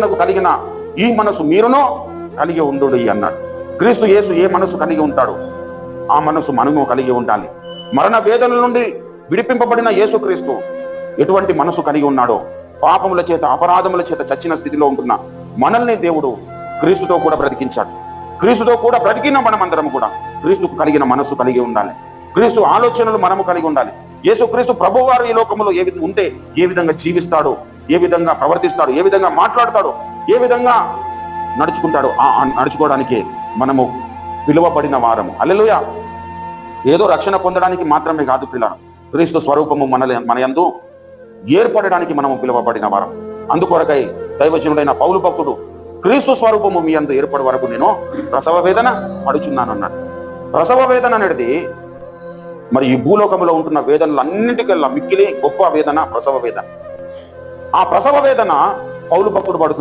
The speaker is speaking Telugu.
క్రీస్తునకు కలిగిన ఈ మనసు మీరునో కలిగి ఉండు అన్నాడు. క్రీస్తు యేసు ఏ మనసు కలిగి ఉంటాడు ఆ మనసు మనము కలిగి ఉండాలి. మరణ వేదనల నుండి విడిపింపబడిన యేసుక్రీస్తు ఎటువంటి మనసు కలిగి ఉన్నాడో పాపముల చేత అపరాధముల చేత చచ్చిన స్థితిలో ఉంటున్న మనల్ని దేవుడు క్రీస్తుతో కూడా బ్రతికించాడు. క్రీస్తుతో కూడా బ్రతికిన మనమందరం కూడా క్రీస్తుకు కలిగిన మనసు కలిగి ఉండాలి. క్రీస్తు ఆలోచనలు మనము కలిగి ఉండాలి. యేసు క్రీస్తు ప్రభు ఈ లోకంలో ఏ విధంగా ఉంటే ఏ విధంగా జీవిస్తాడో ఏ విధంగా ప్రవర్తిస్తాడు ఏ విధంగా మాట్లాడతాడు ఏ విధంగా నడుచుకుంటాడో ఆ నడుచుకోవడానికి మనము పిలువబడిన వారము. అల్లెలుయ ఏదో రక్షణ పొందడానికి మాత్రమే కాదు పిల్ల క్రీస్తు స్వరూపము మన మన యందు ఏర్పడడానికి మనము పిలువబడిన వారం. అందుకొరకై దైవజనుడైన పౌలు భక్తుడు క్రీస్తు స్వరూపము మీ అందు ఏర్పడే వరకు నేను ప్రసవ వేదన పడుచున్నాను అన్నాడు ప్రసవ వేదన అనేది మరి ఈ భూలోకంలో ఉంటున్న వేదనలు అన్నిటికల్లా మిక్కిలి గొప్ప వేదన ప్రసవ వేదన. ఆ ప్రసవ వేదన పౌలు భక్తుడు పడుతుంది